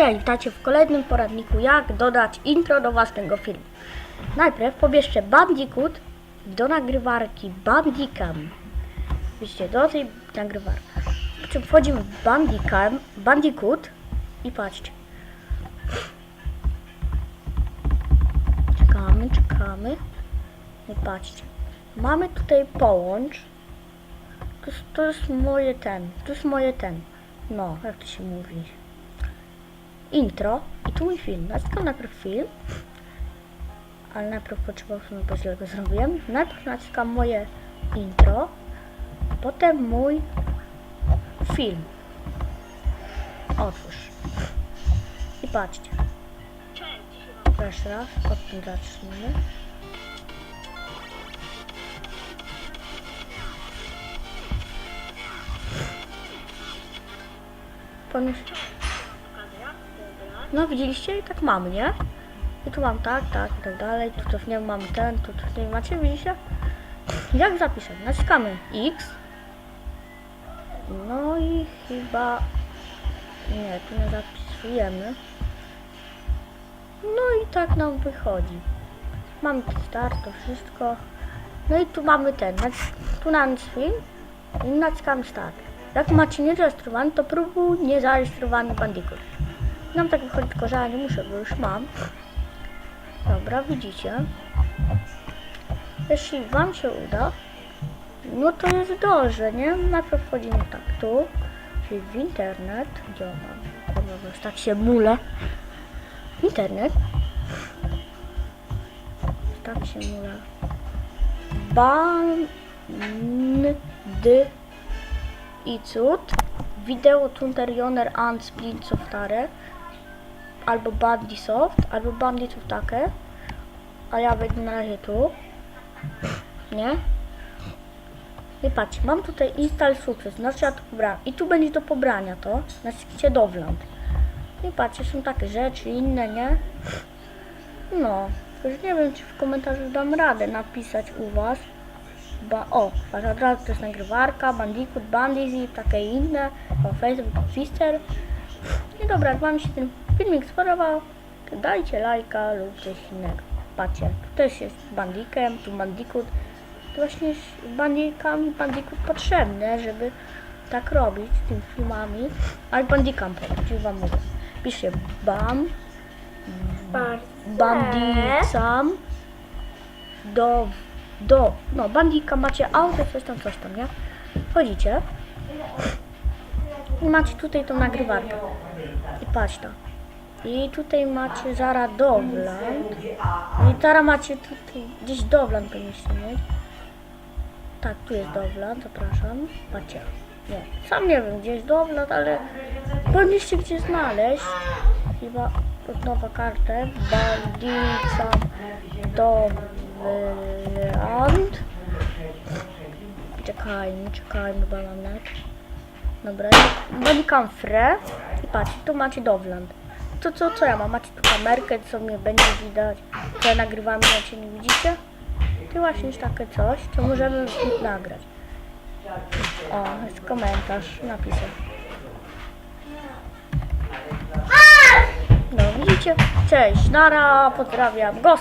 Cześć, witajcie w kolejnym poradniku jak dodać intro do własnego filmu. Najpierw pobierzcie Bandicoot do nagrywarki Bandicam. Widzicie, do tej nagrywarki. Po czym wchodzimy w Bandicam, Bandicoot i patrzcie. Czekamy, czekamy. I patrzcie. Mamy tutaj połącz. To jest, to jest moje ten, to jest moje ten. No, jak to się mówi? Intro i tu mój film. Naciskam najpierw film, ale najpierw potrzeba usunąć, bo źle go zrobiłem. Najpierw naciskam moje intro, potem mój film. Otwórz. I patrzcie. Jeszcze raz, od tym zacznijmy. No widzieliście i tak mamy, nie? I tu mam tak, tak i tak dalej. Tu też nie mamy ten, tu też nie macie, widzicie? Jak zapisać? Naciskamy X. No i chyba... Nie, tu nie zapisujemy. No i tak nam wychodzi. Mamy start, to wszystko. No i tu mamy ten, tu na film i naciskamy start. Jak macie niezarejestrowany, to próbuj niezarejestrowany Bandicoot. Nam tak wychodzi tylko, że ja nie muszę, bo już mam. Dobra, widzicie. Jeśli Wam się uda, no to jest dobrze, nie? Najpierw wchodzimy tak tu, czyli w internet. Gdzie mam? Już tak się mule. Internet. Tak się mule. Bandy i cud. Wideo Tunterioner and Splint Softare. Albo Bandisoft, albo Banditów takie. A ja wejdę na razie tu. Nie? I patrz, mam tutaj install sukces, znaczy ja to pobrałem. I tu będzie do pobrania to, naciśnijcie Dowland. I patrzcie, są takie rzeczy inne, nie? No, już nie wiem, czy w komentarzu dam radę napisać u was. Ba o, razu to jest nagrywarka, Bandicoot, Bandizip, takie inne, o, Facebook, Twister. I dobra, jak wam się ten filmik spodobał, dajcie lajka lub coś innego. Patrzcie, tu też jest Bandikiem, tu Bandicoot. To właśnie jest Bandikam Bandicoot potrzebne, żeby tak robić z tymi filmami. Ale Bandicam, czyli wam mówię. Piszcie BAM, Bandicam, do, do, no Bandicam macie auto, coś tam, coś tam, nie? Wchodzicie i macie tutaj tą nagrywarkę. I patrz to. I tutaj macie zaraz Dowland. I teraz macie tutaj, gdzieś Dowland powinniście mieć. Tak, tu jest Dowland, zapraszam. Patrzcie. Nie, sam nie wiem gdzie jest Dowland, ale powinniście gdzieś znaleźć. Chyba pod nowa kartę. Bandica Dowland. Czekajmy, czekajmy, balanek. Dobra, Bandicam Fre. I patrzcie, tu macie Dowland. To co, co ja mam? Macie tu kamerkę, co mnie będzie widać. Co ja nagrywam, jak się nie widzicie? To właśnie jest takie coś, co możemy nagrać. O, jest komentarz, napisy. No, widzicie? Cześć, nara, pozdrawiam. Gos